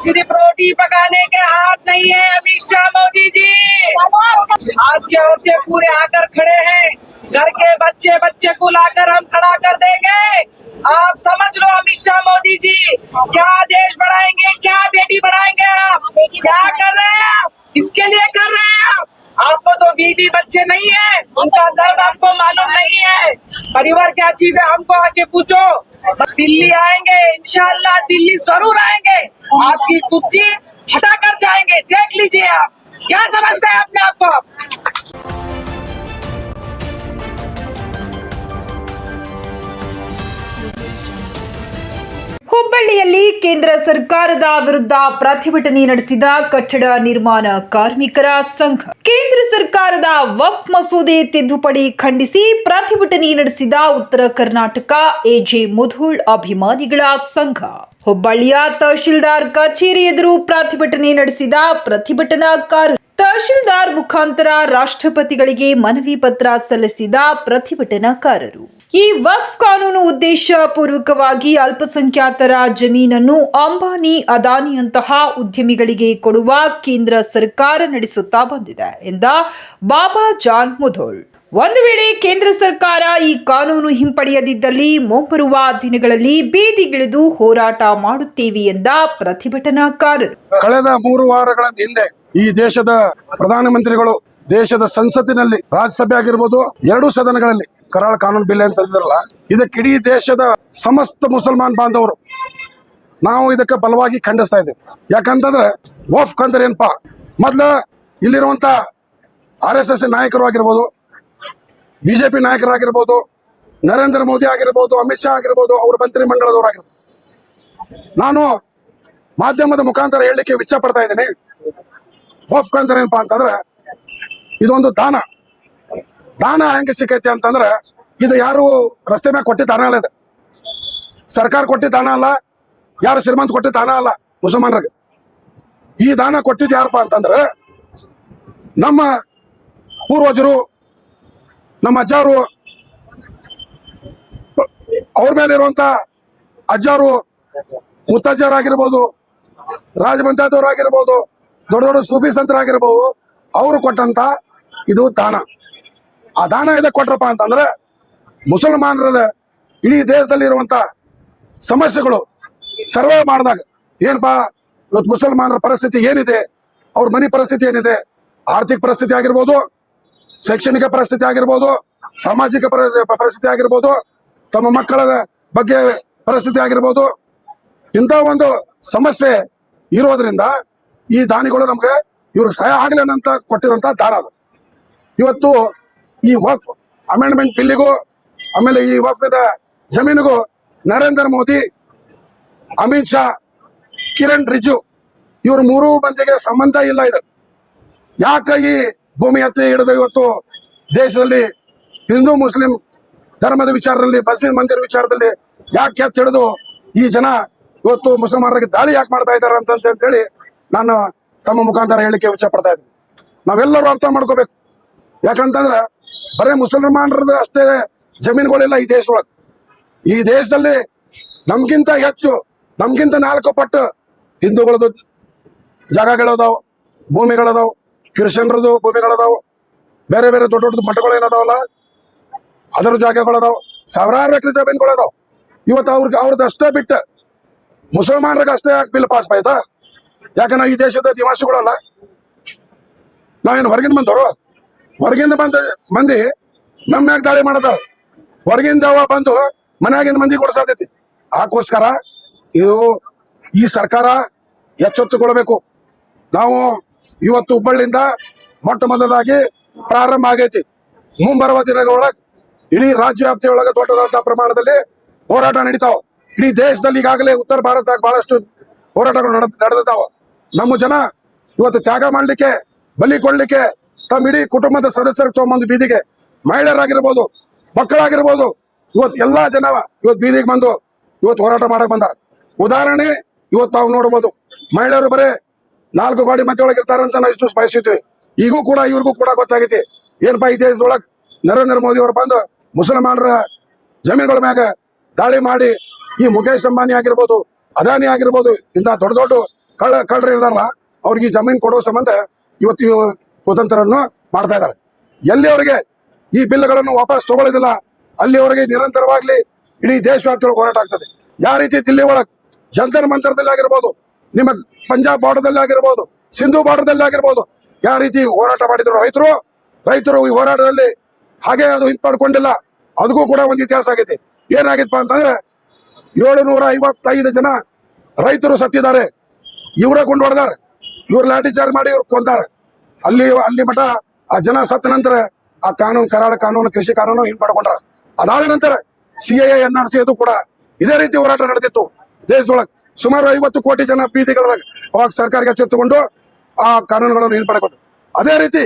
सिर्फ़ रोटी पकाने के हाथ नहीं है, अमित शाह मोदी जी। आज की औरतें पूरे आकर खड़े हैं। घर के बच्चे बच्चे को लाकर हम खड़ा कर देंगे। आप समझ लो अमित शाह मोदी जी, क्या देश बढ़ाएँगे, क्या बेटी बढ़ाएँगे आप? क्या कर रहे हैं आप? इसके लिए कर रहे हैं आप? आपको तो बीवी बच्चे नहीं है, उनका दर्द आपको मालूम नहीं है। परिवार क्या चीज़ है, हमको आके पूछो। दिल्ली आएँगे इनशाला दिल्ली ज़रूर आएँगे। आपकी कुर्सी हटा कर जाएँगे। देख लीजिए आप। क्या समझते हैं अपने आप को ಹುಬ್ಬಳ್ಳಿಯಲ್ಲಿ ಕೇಂದ್ರ ಸರ್ಕಾರದ ವಿರುದ್ಧ ಪ್ರತಿಭಟನೆ ನಡೆಸಿದ ಕಟ್ಟಡ ನಿರ್ಮಾಣ ಕಾರ್ಮಿಕರ ಸಂಘ. ಕೇಂದ್ರ ಸರ್ಕಾರದ ವಕ್ಫ್ ಮಸೂದೆ ತಿದ್ದುಪಡಿ ಖಂಡಿಸಿ ಪ್ರತಿಭಟನೆ ನಡೆಸಿದ ಉತ್ತರ ಕರ್ನಾಟಕ ಎಜೆ ಮುಧೋಳ್ ಅಭಿಮಾನಿಗಳ ಸಂಘ. ಹುಬ್ಬಳ್ಳಿಯ ತಹಶೀಲ್ದಾರ್ ಕಚೇರಿ ಎದುರು ಪ್ರತಿಭಟನೆ ನಡೆಸಿದ ಪ್ರತಿಭಟನಾಕಾರ ತಹಶೀಲ್ದಾರ್ ಮುಖಾಂತರ ರಾಷ್ಟ್ರಪತಿಗಳಿಗೆ ಮನವಿ ಪತ್ರ ಸಲ್ಲಿಸಿದ ಪ್ರತಿಭಟನಾಕಾರರು. ಈ ವಕ್ಫ್ ಕಾನೂನು ಉದ್ದೇಶಪೂರ್ವಕವಾಗಿ ಅಲ್ಪಸಂಖ್ಯಾತರ ಜಮೀನನ್ನು ಅಂಬಾನಿ, ಅದಾನಿಯಂತಹ ಉದ್ಯಮಿಗಳಿಗೆ ಕೊಡುವ ಕೇಂದ್ರ ಸರ್ಕಾರ ನಡೆಸುತ್ತಾ ಬಂದಿದೆ ಎಂದ ಬಾಬಾ ಜಾನ್ ಮುಧೋಳ್. ಒಂದು ವೇಳೆ ಕೇಂದ್ರ ಸರ್ಕಾರ ಈ ಕಾನೂನು ಹಿಂಪಡೆಯದಿದ್ದಲ್ಲಿ ಮುಂಬರುವ ದಿನಗಳಲ್ಲಿ ಬೀದಿಗಿಳಿದು ಹೋರಾಟ ಮಾಡುತ್ತೇವೆ ಎಂದ ಪ್ರತಿಭಟನಾಕಾರರು. ಕಳೆದ ಮೂರು ವಾರಗಳ ಹಿಂದೆ ಈ ದೇಶದ ಪ್ರಧಾನಮಂತ್ರಿಗಳು ದೇಶದ ಸಂಸತ್ತಿನಲ್ಲಿ ರಾಜ್ಯಸಭೆ ಆಗಿರ್ಬೋದು ಎರಡು ಸದನಗಳಲ್ಲಿ ಕರಾಳ ಕಾನೂನು ಬಿಲ್ ಅಂತ ಅಂದಿದ್ರಲ್ಲ ಇದಕ್ಕೆ ಇಡೀ ದೇಶದ ಸಮಸ್ತ ಮುಸಲ್ಮಾನ್ ಬಾಂಧವರು ನಾವು ಇದಕ್ಕೆ ಬಲವಾಗಿ ಖಂಡಿಸ್ತಾ ಇದ್ದೇವೆ. ಯಾಕಂತಂದ್ರೆ ವಫ್ ಅಂದ್ರೆ ಏನಪ್ಪ, ಮೊದ್ಲ ಇಲ್ಲಿರುವಂತ ಆರ್ ಎಸ್ ಎಸ್ ನಾಯಕರು ಆಗಿರ್ಬೋದು, ಬಿಜೆಪಿ ನಾಯಕರಾಗಿರ್ಬೋದು ನರೇಂದ್ರ ಮೋದಿ ಆಗಿರ್ಬೋದು, ಅಮಿತ್ ಶಾ ಆಗಿರ್ಬೋದು, ಅವ್ರ ಆಗಿರ್ಬೋದು. ನಾನು ಮಾಧ್ಯಮದ ಮುಖಾಂತರ ಹೇಳಲಿಕ್ಕೆ ಇಚ್ಛೆ ಪಡ್ತಾ ಇದ್ದೀನಿ. ವಫ್ ಅಂದ್ರೆ ಏನಪ್ಪ ಅಂತಂದ್ರೆ, ಇದೊಂದು ದಾನ. ದಾನ ಹೆಂಗೆ ಸಿಕ್ಕೈತಿ ಅಂತಂದ್ರೆ ಇದು ಯಾರು ರಸ್ತೆ ಮ್ಯಾಗ ಕೊಟ್ಟಿದ್ದ ದಾನ ಅಲ್ಲ ಇದು. ಸರ್ಕಾರ ಕೊಟ್ಟಿದ್ದ ದಾನ ಅಲ್ಲ, ಯಾರು ಶ್ರೀಮಂತ ಕೊಟ್ಟಿದ್ದ ದಾನ ಅಲ್ಲ ಮುಸಲ್ಮಾನರಿಗೆ. ಈ ದಾನ ಕೊಟ್ಟಿದ್ದು ಯಾರಪ್ಪ ಅಂತಂದ್ರೆ ನಮ್ಮ ಪೂರ್ವಜರು, ನಮ್ಮ ಅಜ್ಜಾರು, ಅವ್ರ ಮೇಲೆ ಇರುವಂತ ಅಜ್ಜಾರು ಮುತ್ತಜ್ಜರಾಗಿರ್ಬೋದು ಆಗಿರ್ಬೋದು, ದೊಡ್ಡ ದೊಡ್ಡ ಸೂಫಿ ಸಂತರಾಗಿರ್ಬೋದು, ಅವರು ಕೊಟ್ಟಂತ ಇದು ದಾನ. ಆ ದಾನ ಇದಕ್ಕೆ ಕೊಟ್ರಪ್ಪ ಅಂತಂದ್ರೆ ಮುಸಲ್ಮಾನರದ ಇಡೀ ದೇಶದಲ್ಲಿ ಇರುವಂತ ಸಮಸ್ಯೆಗಳು ಸರ್ವೆ ಮಾಡಿದಾಗ ಏನಪ್ಪಾ, ಇವತ್ತು ಮುಸಲ್ಮಾನರ ಪರಿಸ್ಥಿತಿ ಏನಿದೆ? ಅವ್ರ ಮನೆ ಪರಿಸ್ಥಿತಿ ಏನಿದೆ? ಆರ್ಥಿಕ ಪರಿಸ್ಥಿತಿ ಆಗಿರ್ಬೋದು, ಶೈಕ್ಷಣಿಕ ಪರಿಸ್ಥಿತಿ ಆಗಿರ್ಬೋದು, ಸಾಮಾಜಿಕ ಪರಿ- ಪರಿಸ್ಥಿತಿ ಆಗಿರ್ಬೋದು, ತಮ್ಮ ಮಕ್ಕಳ ಬಗ್ಗೆ ಪರಿಸ್ಥಿತಿ ಆಗಿರ್ಬೋದು, ಇಂಥ ಒಂದು ಸಮಸ್ಯೆ ಇರೋದ್ರಿಂದ ಈ ದಾನಿಗಳು ನಮ್ಗೆ ಇವ್ರಿಗೆ ಸಹಾಯ ಆಗ್ಲಿ ಅಂತ ಕೊಟ್ಟಿದಂತ ದಾನ ಅದು. ಇವತ್ತು ಈ ವಫ್ ಅಮೆಂಡ್ಮೆಂಟ್ ಬಿಲ್ಲಿಗೂ ಆಮೇಲೆ ಈ ವಫ್ದ ಜಮೀನಿಗೂ ನರೇಂದ್ರ ಮೋದಿ, ಅಮಿತ್ ಶಾ, ಕಿರಣ್ ರಿಜು ಇವರು ಮೂರೂ ಮಂದಿಗೆ ಸಂಬಂಧ ಇಲ್ಲ ಇದು. ಯಾಕೆ ಈ ಭೂಮಿ ಎತ್ತಿ ಹಿಡಿದು ಇವತ್ತು ದೇಶದಲ್ಲಿ ಹಿಂದೂ ಮುಸ್ಲಿಂ ಧರ್ಮದ ವಿಚಾರದಲ್ಲಿ ಮಸೀದ್ ಮಂದಿರ ವಿಚಾರದಲ್ಲಿ ಯಾಕೆ ಎತ್ತಿ ಹಿಡಿದು ಈ ಜನ ಇವತ್ತು ಮುಸಲ್ಮಾನರಿಗೆ ದಾಳಿ ಯಾಕೆ ಮಾಡ್ತಾ ಇದ್ದಾರೆ ಅಂತ ಹೇಳಿ ನಾನು ತಮ್ಮ ಮುಖಾಂತರ ಹೇಳಿಕೆ ಇಚ್ಛೆ ಪಡ್ತಾ ಇದ್ದೀನಿ. ನಾವೆಲ್ಲರೂ ಅರ್ಥ ಮಾಡ್ಕೋಬೇಕು. ಯಾಕಂತಂದ್ರೆ ಬರೇ ಮುಸಲ್ಮಾನರದ ಅಷ್ಟೇ ಜಮೀನುಗಳೆಲ್ಲ ಈ ದೇಶದೊಳಗೆ. ಈ ದೇಶದಲ್ಲಿ ನಮ್ಗಿಂತ ಹೆಚ್ಚು, ನಮ್ಗಿಂತ ನಾಲ್ಕು ಪಟ್ಟು ಹಿಂದೂಗಳದ್ದು ಜಾಗಗಳದಾವು, ಭೂಮಿಗಳದಾವು, ಕ್ರಿಶ್ಚಿಯನ್ರದ್ದು ಭೂಮಿಗಳದಾವು, ಬೇರೆ ಬೇರೆ ದೊಡ್ಡ ದೊಡ್ಡ ಮಠಗಳು ಏನದಾವಲ್ಲ ಅದರ ಜಾಗಗಳದಾವು, ಸಾವಿರಾರು ಎಕರೆ ಜಮೀನುಗಳದಾವು. ಇವತ್ತು ಅವ್ರಿಗೆ ಅವ್ರದ್ದು ಅಷ್ಟೇ ಬಿಟ್ಟು ಮುಸಲ್ಮಾನರಿಗೆ ಅಷ್ಟೇ ಯಾಕೆ ಬಿಲ್ ಪಾಸ್ ಆಯ್ತಾ? ಯಾಕಂದ್ರೆ ಈ ದೇಶದ ನಿವಾಸಿಗಳಲ್ಲ. ನಾವೇನು ಹೊರಗಿನ ಬಂದವರು? ಹೊರಗಿಂದ ಬಂದ ಮಂದಿ ನಮ್ಮ ಮ್ಯಾಗ ದಾಳಿ ಮಾಡತಾರ ಹೊರಗಿಂದ ಬಂದು ಮನ್ಯಾಗಿಂದ ಮಂದಿ ಕೊಡ್ಸಾತೈತಿ ಅದಕ್ಕೋಸ್ಕರ ಇದು ಈ ಸರ್ಕಾರ ಎಚ್ಚೆತ್ತುಕೊಳ್ಬೇಕು ನಾವು ಇವತ್ತು ಹುಬ್ಬಳ್ಳಿಯಿಂದ ಮೊಟ್ಟ ಮೊದಲಾಗಿ ಪ್ರಾರಂಭ ಆಗೈತಿ. ಮುಂಬರುವ ದಿನಗಳೊಳಗೆ ಇಡೀ ರಾಜ್ಯ ವ್ಯಾಪ್ತಿಯೊಳಗೆ ದೊಡ್ಡದಾದ ಪ್ರಮಾಣದಲ್ಲಿ ಹೋರಾಟ ನಡೀತಾವ. ಇಡೀ ದೇಶದಲ್ಲಿ ಈಗಾಗಲೇ ಉತ್ತರ ಭಾರತದಾಗ ಬಹಳಷ್ಟು ಹೋರಾಟಗಳು ನಡ, ನಡೆದಿದ್ದಾವ. ನಮ್ಮ ಜನ ಇವತ್ತು ತ್ಯಾಗ ಮಾಡಲಿಕ್ಕೆ, ಬಲಿ ಕೊಡ್ಲಿಕ್ಕೆ ತಮ್ಮ ಇಡೀ ಕುಟುಂಬದ ಸದಸ್ಯರು ತಗೊಂಬಂದು ಬೀದಿಗೆ ಮಹಿಳೆಯರಾಗಿರ್ಬೋದು, ಮಕ್ಕಳಾಗಿರ್ಬೋದು, ಇವತ್ತು ಎಲ್ಲಾ ಜನ ಇವತ್ತು ಬೀದಿಗೆ ಬಂದು ಇವತ್ತು ಹೋರಾಟ ಮಾಡಕ್ ಬಂದಾರ. ಉದಾಹರಣೆ, ಇವತ್ತು ನಾವು ನೋಡ್ಬೋದು, ಮಹಿಳೆಯರು ಬರೇ ನಾಲ್ಕು ಗಾಡಿ ಮಧ್ಯೊಳಗೆ ಇರ್ತಾರ ಅಂತ ನಾವು ಇಷ್ಟು ಬಯಸಿದ್ವಿ. ಈಗೂ ಕೂಡ, ಇವ್ರಿಗೂ ಕೂಡ ಗೊತ್ತಾಗೈತಿ. ಏನಪ್ಪಾ ಈ ನರೇಂದ್ರ ಮೋದಿ ಅವರು ಬಂದು ಮುಸಲ್ಮಾನರ ಜಮೀನುಗಳ ಮ್ಯಾಗ ದಾಳಿ ಮಾಡಿ ಈ ಮುಖೇಶ್ ಅಂಬಾನಿ ಆಗಿರ್ಬೋದು, ಅದಾನಿ ಆಗಿರ್ಬೋದು ಇಂಥ ದೊಡ್ಡ ದೊಡ್ಡ ಕಳ್ಳ ಕಳ್ಳರು ಇದಾರಲ್ಲ ಅವ್ರಿಗೆ ಜಮೀನು ಕೊಡೋ ಸಂಬಂಧ ಇವತ್ತು ಇವು ಕುತಂತ್ರವನ್ನು ಮಾಡ್ತಾ ಇದ್ದಾರೆ. ಎಲ್ಲಿವರೆಗೆ ಈ ಬಿಲ್ಗಳನ್ನು ವಾಪಸ್ ತಗೊಳ್ಳೋದಿಲ್ಲ ಅಲ್ಲಿವರೆಗೆ ನಿರಂತರವಾಗ್ಲಿ ಇಡೀ ದೇಶವ್ಯಾಪ್ತಿ ಒಳಗೆ ಹೋರಾಟ ಆಗ್ತದೆ. ಯಾವ ರೀತಿ ದಿಲ್ಲಿ ಒಳಗೆ ಜಂತರ್ ಮಂತರದಲ್ಲಿ ಆಗಿರ್ಬೋದು, ನಿಮ್ಮ ಪಂಜಾಬ್ ಬಾರ್ಡರ್ದಲ್ಲಿ ಆಗಿರ್ಬೋದು, ಸಿಂಧು ಬಾರ್ಡರ್ದಲ್ಲಿ ಆಗಿರ್ಬೋದು, ಯಾವ ರೀತಿ ಹೋರಾಟ ಮಾಡಿದ್ರು ರೈತರು ರೈತರು ಈ ಹೋರಾಟದಲ್ಲಿ ಹಾಗೆ ಅದು ಹಿಂಪಡ್ಕೊಂಡಿಲ್ಲ ಅದಕ್ಕೂ ಕೂಡ ಒಂದು ಇತಿಹಾಸ ಆಗೈತಿ. ಏನಾಗಿತ್ತಪ್ಪ ಅಂತಂದ್ರೆ ಏಳುನೂರ ಐವತ್ತೈದು ಜನ ರೈತರು ಸತ್ತಿದ್ದಾರೆ. ಇವರೇ ಗುಂಡು ಹೊಡೆದಾರೆ ಇವ್ರು ಲಾಠಿ ಚಾರ್ಜ್ ಮಾಡಿ ಇವ್ರು ಕೊಂದಾರೆ. ಅಲ್ಲಿ ಅಲ್ಲಿ ಮಠ, ಆ ಜನ ಸತ್ತ ನಂತರ ಆ ಕಾನೂನು ಕರಾಳ ಕಾನೂನು, ಕೃಷಿ ಕಾನೂನು ಹಿಂಪಡ್ಕೊಂಡ್ರ ಅದಾದ ನಂತರ C A N R C ಅದು ಕೂಡ ಇದೇ ರೀತಿ ಹೋರಾಟ ನಡೆದಿತ್ತು. ದೇಶದೊಳಗೆ ಸುಮಾರು ಐವತ್ತು ಕೋಟಿ ಜನ ಬೀದಿಗಳದಾಗ ಅವಾಗ ಸರ್ಕಾರಕ್ಕೆ ಎಚ್ಚೆತ್ತುಕೊಂಡು ಆ ಕಾನೂನುಗಳನ್ನು ಹಿಂಪಡ್ಕೊಂಡು ಅದೇ ರೀತಿ,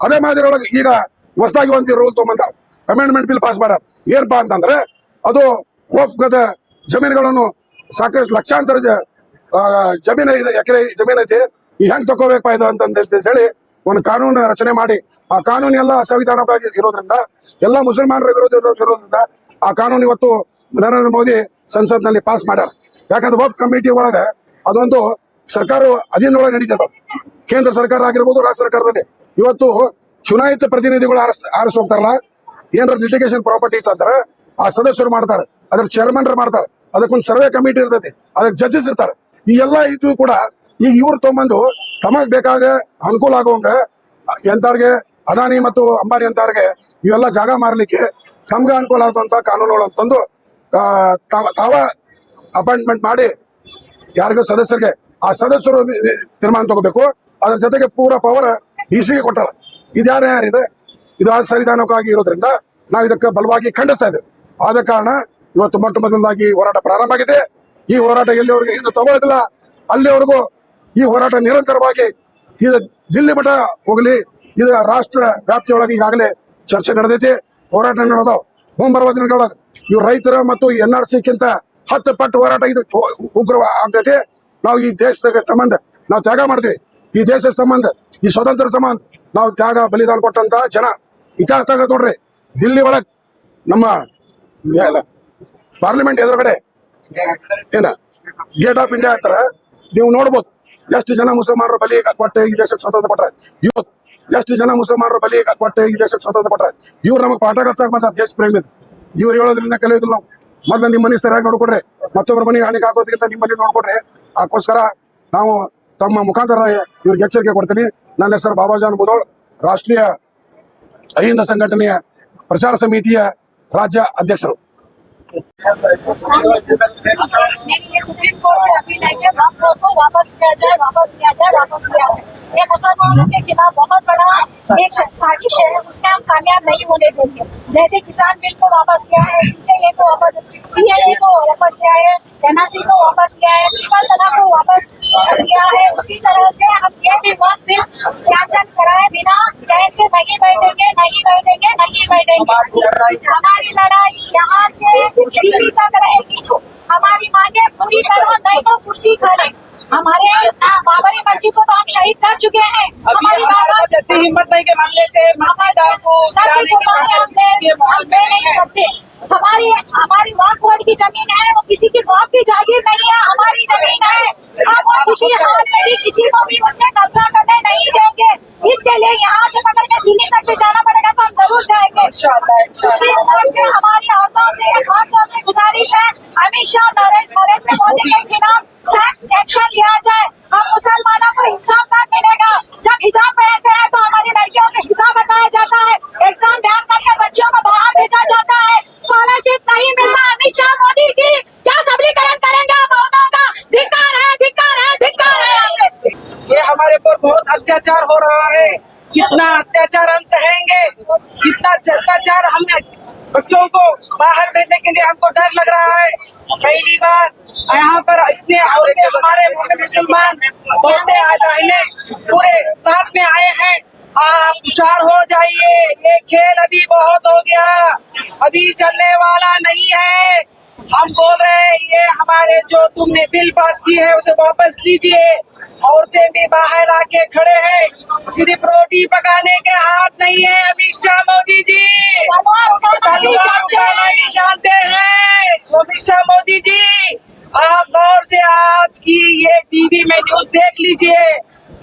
ಅದೇ ಮಾದರಿಯೊಳಗೆ ಈಗ ಹೊಸದಾಗಿ ಒಂದು ರೂಲ್ ತೊಗೊಂಬಂದಾರ. ಅಮೆಂಡ್ಮೆಂಟ್ ಬಿಲ್ ಪಾಸ್ ಮಾಡ್ಯಾರ. ಏನಪ್ಪಾ ಅಂತಂದ್ರೆ, ಅದು ವಫ್ಗದ ಜಮೀನುಗಳನ್ನು ಸಾಕಷ್ಟು ಲಕ್ಷಾಂತರ ಜಮೀನು ಇದೆ, ಎಕರೆ ಜಮೀನು ಐತಿ ಈ ಹೆಂಗ್ ತಗೋಬೇಕಪ್ಪ ಇದು ಅಂತ ಹೇಳಿ ಒಂದು ಕಾನೂನು ರಚನೆ ಮಾಡಿ, ಆ ಕಾನೂನು ಎಲ್ಲ ಸಂವಿಧಾನವಾಗಿ ಇರೋದ್ರಿಂದ, ಎಲ್ಲ ಮುಸಲ್ಮಾನರ ವಿರೋಧ ಇರೋ- ಇರೋದ್ರಿಂದ, ಆ ಕಾನೂನು ಇವತ್ತು ನರೇಂದ್ರ ಮೋದಿ ಸಂಸತ್ನಲ್ಲಿ ಪಾಸ್ ಮಾಡ್ಯಾರ. ಯಾಕಂದ್ರೆ ವಫ್ ಕಮಿಟಿ ಒಳಗೆ ಅದೊಂದು ಸರ್ಕಾರ ಅಧೀನದೊಳಗೆ ನಡೀತದ ಕೇಂದ್ರ ಸರ್ಕಾರ ಆಗಿರ್ಬೋದು ರಾಜ್ಯ ಸರ್ಕಾರದಲ್ಲಿ. ಇವತ್ತು ಚುನಾಯಿತ ಪ್ರತಿನಿಧಿಗಳು ಆರಿಸ್ ಆರಿಸ್ ಹೋಗ್ತಾರಲ್ಲ, ಏನಾರ ಲಿಟಿಗೇಷನ್ ಪ್ರಾಪರ್ಟಿ ಇತ್ತಂದ್ರೆ ಆ ಸದಸ್ಯರು ಮಾಡ್ತಾರೆ, ಅದ್ರ ಚೇರ್ಮನ್ರು ಮಾಡ್ತಾರೆ, ಅದಕ್ಕೊಂದು ಸರ್ವೆ ಕಮಿಟಿ ಇರ್ತೈತಿ, ಅದಕ್ಕೆ ಜಡ್ಜಸ್ ಇರ್ತಾರೆ. ಈ ಎಲ್ಲ ಇದು ಕೂಡ ಈಗ ಇವ್ರು ತೊಗೊಂಬಂದು ತಮಗ್ ಬೇಕಾದ ಅನುಕೂಲ ಆಗುವಂಗ ಎಂಥವ್ರಿಗೆ ಅದಾನಿ ಮತ್ತು ಅಂಬಾನಿ ಅಂತವ್ರಿಗೆ ಇವೆಲ್ಲ ಜಾಗ ಮಾರಲಿಕ್ಕೆ ತಮ್ಗೆ ಅನುಕೂಲ ಆಗುವಂಥ ಕಾನೂನುಗಳನ್ನು ತಂದು ತಾವ- ಅಪಾಯಿಂಟ್ಮೆಂಟ್ ಮಾಡಿ ಯಾರಿಗೂ ಸದಸ್ಯರಿಗೆ ಆ ಸದಸ್ಯರು ತೀರ್ಮಾನ ತಗೋಬೇಕು. ಅದ್ರ ಜೊತೆಗೆ ಪೂರ ಪವರ್ ಡಿ ಸಿಗೆ ಕೊಟ್ಟಾರ. ಇದ್ಯಾರ ಯಾರಿದೆ? ಇದು ಸಂವಿಧಾನಕ್ಕಾಗಿ ಇರೋದ್ರಿಂದ ನಾವು ಇದಕ್ಕೆ ಬಲವಾಗಿ ಖಂಡಿಸ್ತಾ ಇದ್ದೇವೆ. ಆದ ಕಾರಣ ಇವತ್ತು ಮೊಟ್ಟ ಮೊದಲಾಗಿ ಹೋರಾಟ ಪ್ರಾರಂಭ ಆಗಿದೆ. ಈ ಹೋರಾಟ ಎಲ್ಲಿವರೆಗೂ ಇನ್ನು ತಗೊಳ್ಳೋದಿಲ್ಲ. ಅಲ್ಲಿವರೆಗೂ ಈ ಹೋರಾಟ ನಿರಂತರವಾಗಿ ಇದು ದಿಲ್ಲಿ ಮಠ ಹೋಗಲಿ ಇದು ರಾಷ್ಟ್ರ ವ್ಯಾಪ್ತಿಯೊಳಗೆ ಈಗಾಗಲೇ ಚರ್ಚೆ ನಡೆದೈತಿ, ಹೋರಾಟ ನಡೆದಾವ್. ಮುಂಬರುವ ದಿನಗಳೊಳಗೆ ಇವು ರೈತರ ಮತ್ತು ಎನ್ ಆರ್ ಸಿಕ್ಕಿಂತ ಹತ್ತು ಪಟ್ಟು ಹೋರಾಟ ಇದು ಉಗ್ರ ಆಗ್ತೈತಿ. ನಾವು ಈ ದೇಶದ ಸಂಬಂಧ, ನಾವು ತ್ಯಾಗ ಮಾಡ್ತೀವಿ. ಈ ದೇಶದ ಸಂಬಂಧ, ಈ ಸ್ವತಂತ್ರ ಸಂಬಂಧ, ನಾವು ತ್ಯಾಗ, ಬಲಿದಾನ ಕೊಟ್ಟಂತ ಜನ ಇತಿಹಾಸ ನೋಡ್ರಿ. ದಿಲ್ಲಿ ಒಳಗ್ ನಮ್ಮ ಪಾರ್ಲಿಮೆಂಟ್ ಎದುರುಗಡೆ, ಏನ? ಗೇಟ್ ಆಫ್ ಇಂಡಿಯಾ ಹತ್ರ ನೀವು ನೋಡ್ಬೋದು. ಎಷ್ಟು ಜನ ಮುಸಲ್ಮಾನರ ಬಲಿ ಕೊಟ್ಟೆ ಈ ದೇಶಕ್ಕೆ ಸ್ವತಂತ್ರ ಕೊಟ್ರೆ ಇವತ್ ಎಷ್ಟು ಜನ ಮುಸಲ್ಮಾನರ ಬಲಿ ಕೊಟ್ಟೆ ಈ ದೇಶಕ್ಕೆ ಸ್ವತಂತ್ರ ಕೊಟ್ರೆ ಇವ್ರು ನಮಗೆ ಪಾಠ ಕಲ್ಸಕ್ ಬಂದ ದೇಶ ಪ್ರೇಮಿ ಇವ್ರು ಹೇಳೋದ್ರಿಂದ ಕಲಿಯೋದಿಲ್ಲ ನಾವು. ಮೊದಲು ನಿಮ್ಮ ಮನೆ ಸರಿಯಾಗಿ ನೋಡ್ಕೊಡ್ರಿ ಮತ್ತೊಬ್ಬರ ಮನೆಗೆ ಹಾನಿಗೆ ಹಾಕೋದಕ್ಕಿಂತ ನಿಮ್ಮ ಮನೆ ನೋಡ್ಕೊಡ್ರಿ ಅದಕ್ಕೋಸ್ಕರ ನಾವು ತಮ್ಮ ಮುಖಾಂತರ ಇವ್ರಿಗೆ ಎಚ್ಚರಿಕೆ ಕೊಡ್ತೀನಿ. ನನ್ನ ಹೆಸರು ಬಾಬಾಜಾನ್ ಮುದೋಳ್ ರಾಷ್ಟ್ರೀಯ ಅಹಿಂದ ಸಂಘಟನೆಯ ಪ್ರಚಾರ ಸಮಿತಿಯ ರಾಜ್ಯ ಅಧ್ಯಕ್ಷರು. अपील कि वापस किया जाए वापस किया जाए वापस किया जाए ये मुसलमानों के खिलाफ बहुत बड़ा एक साजिश है उसमें हम कामयाब नहीं होने देंगे जैसे किसान बिल को वापस लिया है सीसीए को वापस सीएए को वापस किया है एनआरसी को वापस लिया है ट्रिपल तलाक को वापस किया है, उसी तरह से हम ये भी वक्त बिल कैंसिल कराए बिना चैन से नहीं बैठेंगे नहीं बैठेंगे नहीं बैठेंगे। हमारी लड़ाई यहाँ से दिल्ली तक रहेगी। हमारी मांगे पूरी तरह नहीं तो कुर्सी खाली। हमारे बाबरी मस्जिद को तो हम शहीद कर चुके हैं। हमारी बाबा इतनी हिम्मत नहीं के मामले से हमारे है। हमारी बोर्ड की ज़मीन है वो किसी की बाप की जागीर नहीं है हमारी ज़मीन है। हम किसी हाल में भी किसी को भी उसमें कब्जा करने नहीं देंगे। इसके लिए यहाँ से पकड़ के दिल्ली तक भी जाना पड़ेगा तो हम ज़रूर जाएँगे। हमारी आवाज़ों से खास तौर पे गुजारिश है। अमित शाह नरेंद्र नरेंद्र मोदी के खिलाफ एक्शन लिया जाए, हम मुसलमानों को इंसाफ नहीं मिलेगा जब हिजाब पहनते हैं तो हमारी लड़कियों से हिसाब बताया जाता है। एग्ज़ाम ध्यान करके बच्चियों को बाहर भेजा जाता है। स्कॉलरशिप नहीं मिलता। अमित शाह मोदी जी, क्या सबलीकरण करेंगे आप औरतों का? धिक्कार है धिक्कार है धिक्कार है ये हमारे ऊपर बहुत अत्याचार हो रहा है। कितना अत्याचार हम सहेंगे? कितना अत्याचार हम बच्चों को बाहर भेजने के लिए हमको डर लग रहा है। पहली बार यहाँ पर इतने औरतें हमारे मुसलमान बोलते आ पूरे साथ में आए हैं। आप हुशार हो जाइए ये खेल अभी बहुत हो गया। अभी चलने वाला नहीं है। हम बोल रहे हैं ये हमारे जो तुमने बिल पास की है उसे वापस लीजिए। औरतें भी बाहर आके खड़े हैं। सिर्फ़ रोटी पकाने के हाथ नहीं है अमित शाह मोदी जी। जानते हैं। अमित शाह मोदी जी आप गौर से आज की ये टीवी में न्यूज़ देख लीजिए।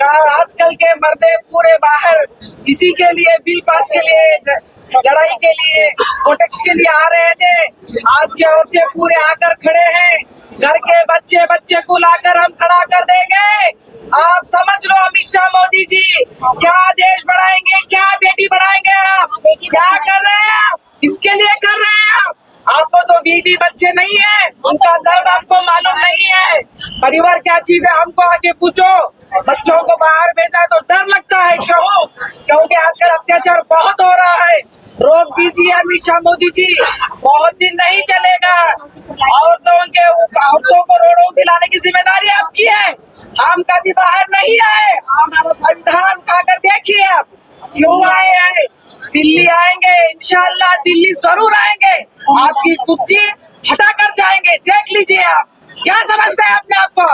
आजकल के मर्दे पूरे बाहर इसी के लिए, बिल पास के लिए लड़ाई के लिए प्रोटेक्स के लिए आ रहे थे। आज के औरतें पूरे आकर खड़े हैं। घर के बच्चे बच्चे को लाकर हम खड़ा कर देंगे। आप समझ लो अमित शाह मोदी जी, क्या देश बढ़ाएँगे, क्या बेटी बढ़ाएँगे आप? क्या कर रहे हैं आप? इसके लिए कर रहे हैं आप? आपको तो बीवी बच्चे नहीं है। उनका दर्द आपको मालूम नहीं है। परिवार क्या चीज़ है, हमको आगे पूछो। बच्चों को बाहर भेजा है तो डर लगता है, क्यों? क्योंकि आजकल अत्याचार बहुत हो रहा है। रोक दीजिए अमित शाह मोदी जी, बहुत दिन नहीं चलेगा। औरतों के औरतों को रोडों पे लाने की ज़िम्मेदारी आपकी है। हम कभी बाहर नहीं आए। हमारा संविधान उठाकर देखिए आप, क्यों आए हैं? दिल्ली आएँगे इनशाला दिल्ली ज़रूर आएँगे। आपकी कुर्सी हटा कर जाएँगे। देख लीजिए आप। क्या समझते हैं अपने आप को